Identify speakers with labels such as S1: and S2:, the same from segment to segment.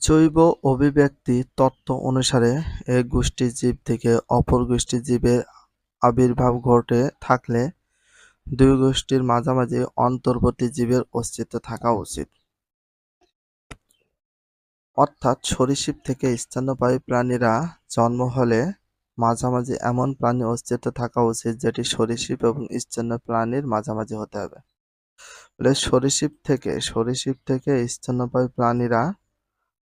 S1: জৈব অভিব্যক্তি তত্ত্ব অনুসারে এক গোষ্ঠীর জীব থেকে অপর গোষ্ঠী জীবের আবির্ভাব ঘটে থাকলে দুই গোষ্ঠীর মাঝামাঝি অন্তর্বর্তী জীবের অস্তিত্ব থাকা উচিত। অর্থাৎ সরীসৃপ থেকে স্তন্যপায়ী প্রাণীরা জন্ম হলে মাঝামাঝি এমন প্রাণীর অস্তিত্ব থাকা উচিত যেটি সরীসৃপ এবং স্তন্যপায়ী প্রাণীর মাঝামাঝি হতে হবে। সরীসৃপ থেকে সরীসৃপ থেকে স্তন্যপায়ী প্রাণীরা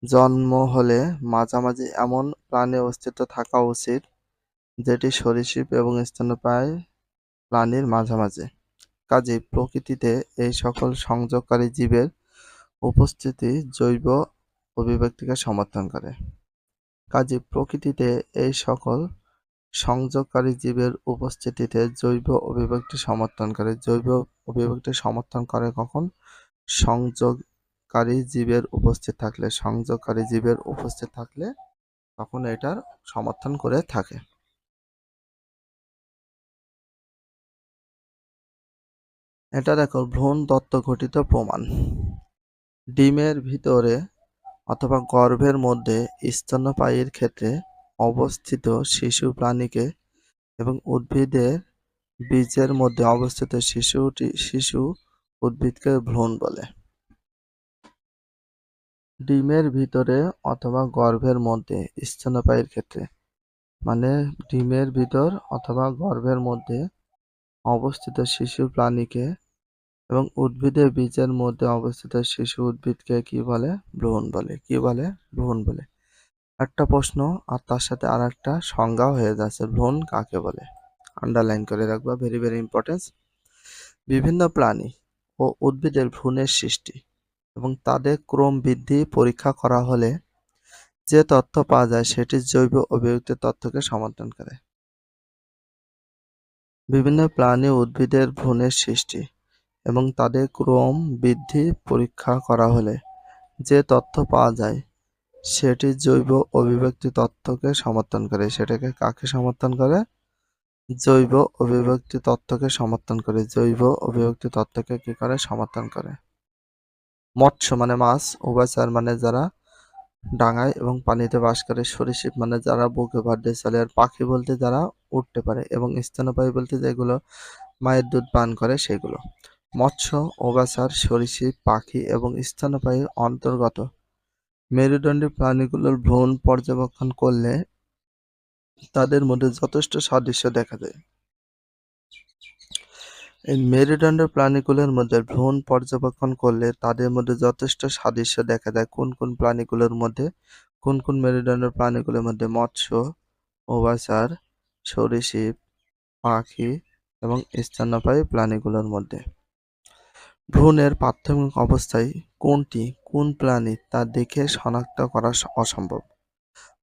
S1: জন্ম হলে মাঝামাঝি এমন প্রাণীর অস্তিত্ব থাকা উচিত, যেটি সরীসৃপ এবং স্তন্যপায়ী প্রাণীর মাঝামাঝি। কাজে প্রকৃতিতে এই সকল সংযোগকারী জীবের উপস্থিতি জৈব অভিব্যক্তিকে সমর্থন করে। কাজে প্রকৃতিতে এই সকল সংযোগকারী জীবের উপস্থিতিতে জৈব অভিব্যক্তি সমর্থন করে। জৈব অভিব্যক্তি সমর্থন করে কখন? সংযোগকারী জীবের উপস্থিত থাকলে, সংযোগকারী জীবের উপস্থিত থাকলে তখন এটার সমর্থন করে থাকে। এটা দেখো, ভ্রূণ দত্ত ঘটিত প্রমাণ ডিমের ভিতরে অথবা গর্ভের মধ্যে স্তন্যপায়ীর ক্ষেত্রে অবস্থিত শিশু প্রাণীকে এবং উদ্ভিদের বীজের মধ্যে অবস্থিত শিশুটি, শিশু উদ্ভিদকে ভ্রূণ বলে ডিমের ভিতরে অথবা গর্ভের মধ্যে, স্তন্যপায়ীর ক্ষেত্রে। মানে ডিমের ভিতর অথবা গর্ভের মধ্যে অবস্থিত শিশু প্রাণীকে এবং উদ্ভিদের বীজের মধ্যে অবস্থিত শিশু উদ্ভিদকে কি বলে? ভ্রূণ বলে। কি বলে? ভ্রূণ বলে। একটা প্রশ্ন, আর তার সাথে আর একটা সংজ্ঞাও হয়ে যাচ্ছে। ভ্রূণ কাকে বলে? আন্ডারলাইন করে রাখবা। ভেরি ভেরি ইম্পর্টেন্স বিভিন্ন প্রাণী ও উদ্ভিদের ভ্রূণের সৃষ্টি। এবং তাদের ক্রম বৃদ্ধি পরীক্ষা করা হলে যে তথ্য পাওয়া যায় সেটি জৈব অভিব্যক্তি তথ্যকে সমর্থন করে। বিভিন্ন প্রাণী উদ্ভিদের ভ্রূণের সৃষ্টি এবং তাদের ক্রম বৃদ্ধি পরীক্ষা করা হলে যে তথ্য পাওয়া যায় সেটি জৈব অভিব্যক্তি তত্ত্বকে সমর্থন করে। সেটাকে কাকে সমর্থন করে? জৈব অভিব্যক্তি তত্ত্বকে সমর্থন করে। জৈব অভিব্যক্তি তত্ত্বকে কি করে? সমর্থন করে। মৎস্য মানে মাছ উভয়চার মানে যারা ডাঙায় এবং পানিতে বাস করে সরীসৃপ মানে যারা বুকে দিয়ে চলে, আর পাখি বলতে যারা উঠতে পারে এবং স্তন্যপায়ী বলতে যেগুলো মায়ের দুধ পান করে সেগুলো। মৎস্য উভয়চর সরীসৃপ পাখি এবং স্তন্যপায়ীর অন্তর্গত। মেরুদণ্ডী প্রাণীগুলোর ভ্রূণ পর্যবেক্ষণ করলে তাদের মধ্যে যথেষ্ট সাদৃশ্য দেখা যায়। এই মেরুদণ্ড প্রাণীগুলোর মধ্যে ভ্রূণ পর্যবেক্ষণ করলে তাদের মধ্যে যথেষ্ট সাদৃশ্য দেখা যায়। কোন কোন প্রাণীগুলোর মধ্যে, কোন কোন মেরুদণ্ড প্রাণীগুলোর মধ্যে মৎস্য উভয়চর সরীসৃপ, পাখি এবং স্তন্যপায়ী প্রাণীগুলোর মধ্যে। ভ্রূণের প্রাথমিক অবস্থায় কোনটি, কোন প্রাণী তা দেখে শনাক্ত করা অসম্ভব।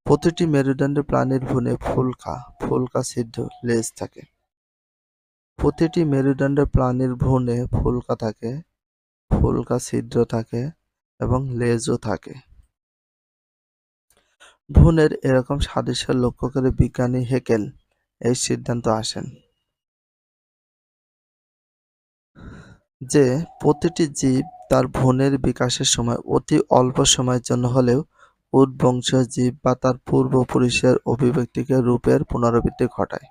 S1: প্রতিটি মেরুদণ্ড প্রাণীর ভ্রূণে ফুলকা ফুলকা সিদ্ধ লেজ থাকে। প্রতিটি মেরুদণ্ড প্রাণীর ভ্রূণে ফুলকা থাকে, ফুলকা ছিদ্র থাকে এবং লেজও থাকে। ভ্রূণের এরকম সাদৃশ্য লক্ষ্য করে বিজ্ঞানী হেকেল এই সিদ্ধান্ত আসেন যে, প্রতিটি জীব তার ভ্রূণের বিকাশের সময় অতি অল্প সময়ের জন্য হলেও উদ্বংশীয় জীব বা তার পূর্বপুরুষের অভিব্যক্তিকে রূপের পুনরাবৃত্তি ঘটায়।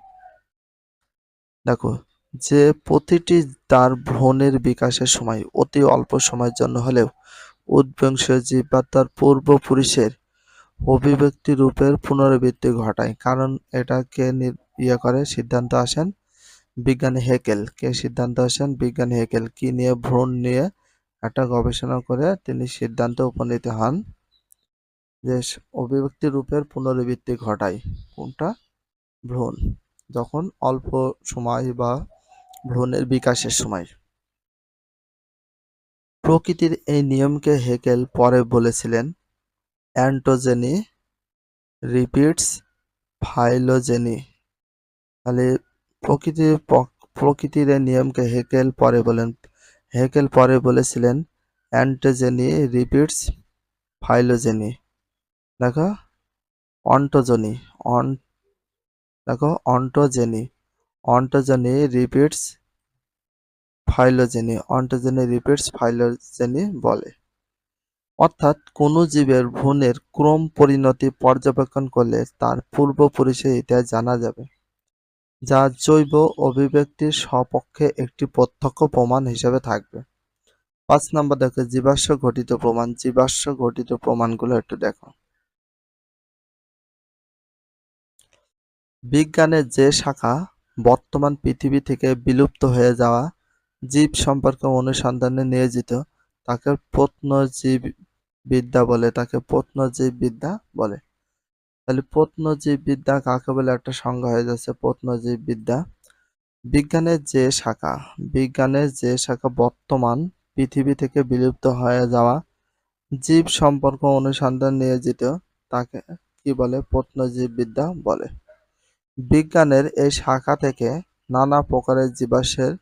S1: দেখো যে প্রতিটি তার ভ্রূণের বিকাশের সময়, অতি অল্প সময়ের জন্য হলেও উদ্বংশীয় জীব বা তার পূর্বপুরুষের অভিব্যক্তি রূপের পুনরাবৃত্তি ঘটায়। কারণ এটাকে ইয়ে করে? সিদ্ধান্ত আসেন বিজ্ঞানী হেকেল। কে সিদ্ধান্ত আসেন? বিজ্ঞানী হেকেল। কি নিয়ে? ভ্রূণ নিয়ে একটা গবেষণা করে তিনি সিদ্ধান্ত উপনীত হন যে অভিব্যক্তি রূপের পুনরাবৃত্তি ঘটায়। কোনটা? ভ্রূণ যখন অল্প সময় বা ভ্রূণের বিকাশের সময়। প্রকৃতির এই নিয়মকে হেকেল পরে বলেছিলেন অ্যান্টোজেনি, রিপিটস, ফাইলোজেনি। তাহলে প্রকৃতির প্রকৃতির এই নিয়মকে হেকেল পরে বলেন, হেকেল পরে বলেছিলেন অ্যান্টোজেনি, রিপিটস, ফাইলোজেনি। দেখো, অন্টোজনি, অন, দেখো, ontogeny. Ontogeny repeats phylogeny ontogeny repeats phylogeny বলে। অর্থাৎ কোনো জীবের ভ্রূণের ক্রম পরিণতি পর্যবেক্ষণ করলে তার পূর্বপুরুষের ইতিহাস জানা যাবে, যা জৈব অভিব্যক্তির সপক্ষে একটি প্রত্যক্ষ প্রমাণ হিসেবে থাকবে। পাঁচ নম্বর দেখো জীবাশ্ম ঘটিত প্রমাণ। জীবাশ্ম ঘটিত প্রমাণগুলো একটু দেখো। বিজ্ঞানের যে শাখা বর্তমান পৃথিবী থেকে বিলুপ্ত হয়ে যাওয়া জীব সম্পর্কে অনুসন্ধানে নিয়োজিত, তাকে প্রত্নজীব বিদ্যা বলে, তাকে প্রত্নজীব বিদ্যা বলে। তাহলে প্রত্নজীব বিদ্যা কাকে বলে? একটা সংজ্ঞা হয়ে যাচ্ছে, প্রত্নজীব বিদ্যা। বিজ্ঞানের যে শাখা, বিজ্ঞানের যে শাখা বর্তমান পৃথিবী থেকে বিলুপ্ত হয়ে যাওয়া জীব সম্পর্ক অনুসন্ধান নিয়োজিত, তাকে কি বলে? প্রত্নজীববিদ্যা বলে। বিজ্ঞানের এই শাখা থেকে নানা প্রকারের জীবাশ্মের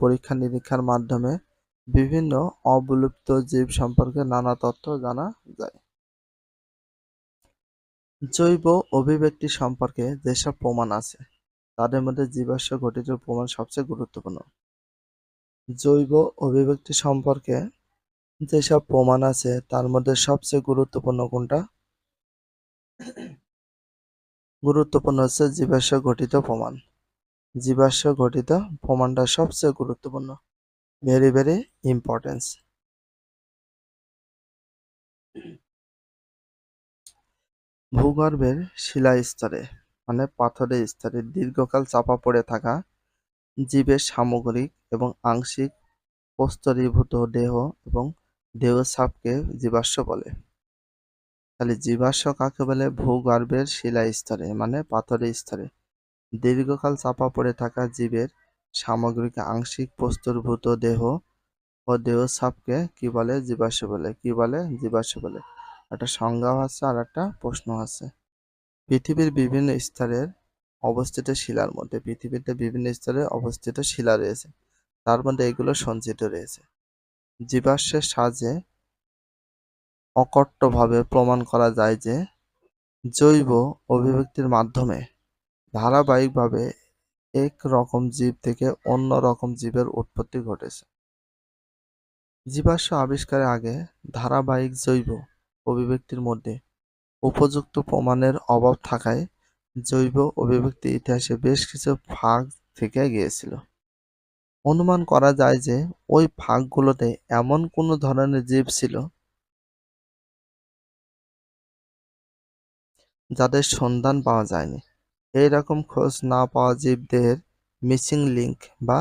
S1: পরীক্ষা নিরীক্ষার মাধ্যমে বিভিন্ন অবিলুপ্ত জীব সম্পর্কে নানা তথ্য জানা যায়। জৈব অভিব্যক্তি সম্পর্কে যেসব প্রমাণ আছে, তাদের মধ্যে জীবাশ্ম ঘটিত প্রমাণ সবচেয়ে গুরুত্বপূর্ণ। জৈব অভিব্যক্তি সম্পর্কে যেসব প্রমাণ আছে, তার মধ্যে সবচেয়ে গুরুত্বপূর্ণ কোনটা? গুরুত্বপূর্ণ হচ্ছে জীবাশ্ম গঠিত প্রমাণ। জীবাশ্ম গঠিত প্রমাণটা সবচেয়ে গুরুত্বপূর্ণ। ভেরি ভেরি ইম্পর্টেন্স ভূগর্ভের শিলা স্তরে মানে পাথরের স্তরে দীর্ঘকাল চাপা পড়ে থাকা জীবের সামগ্রিক এবং আংশিক প্রস্তরীভূত দেহ এবং দেহসাপকে জীবাশ্ম বলে। তাহলে জীবাশ্ম কাকে বলে? ভূগর্ভের শিলা স্তরে মানে পাথরের স্তরে। দীর্ঘকাল চাপা পড়ে থাকা জীবের সামগ্রিক আংশিক প্রস্তরভূত দেহ ও দেহসাপকে কি বলে? জীবাশ্ম বলে। কি বলে? জীবাশ্ম বলে। একটা সংজ্ঞাও আছে, আর একটা প্রশ্ন আছে। পৃথিবীর বিভিন্ন স্তরের অবস্থিত শিলার মধ্যে, পৃথিবীতে বিভিন্ন স্তরে অবস্থিত শিলা রয়েছে। তার মধ্যে এগুলো সঞ্চিত রয়েছে। জীবাশ্মের সাহায্যে অকট্টভাবে প্রমাণ করা যায় যে জৈব অভিব্যক্তির মাধ্যমে ধারাবাহিকভাবে এক রকম জীব থেকে অন্য রকম জীবের উৎপত্তি ঘটেছে। জীবাশ্ম আবিষ্কারের আগে ধারাবাহিক জৈব অভিব্যক্তির মধ্যে উপযুক্ত প্রমাণের অভাব থাকায় জৈব অভিব্যক্তি ইতিহাসে বেশ কিছু ভাগ থেকে গিয়েছিল। অনুমান করা যায় যে ওই ভাগগুলোতে এমন কোনো ধরনের জীব ছিল যাদের সন্ধান পাওয়া যায়নি। এই রকম খোঁজ না পাওয়া জীবদের মিসিং লিঙ্ক বা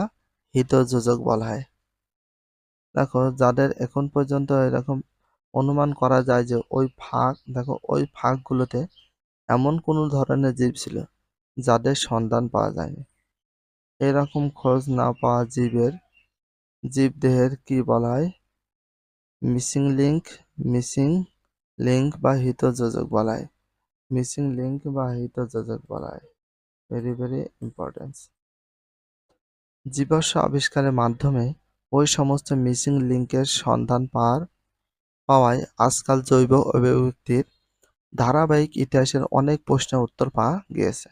S1: হিতযোজক বলা হয়। দেখো, যাদের এখন পর্যন্ত এরকম অনুমান করা যায় যে ওই ফাঁক, দেখো, ওই ফাঁকগুলোতে এমন কোনো ধরনের জীব ছিল যাদের সন্ধান পাওয়া যায়নি। এরকম খোঁজ না পাওয়া জীবের, জীবদেহের কি বলা হয়? মিসিং লিঙ্ক মিসিং লিঙ্ক বা হিতযোজক বলা হয়। মিসিং লিঙ্ক বা হিতযোজক বলা হয় ভেরি ভেরি ইম্পর্টেন্স জীবাশ্ম আবিষ্কারের মাধ্যমে ওই সমস্ত মিসিং লিঙ্কের সন্ধান পাওয়ার, পাওয়ায় আজকাল জৈব অভিব্যক্তির ধারাবাহিক ইতিহাসের অনেক প্রশ্নের উত্তর পাওয়া গিয়েছে।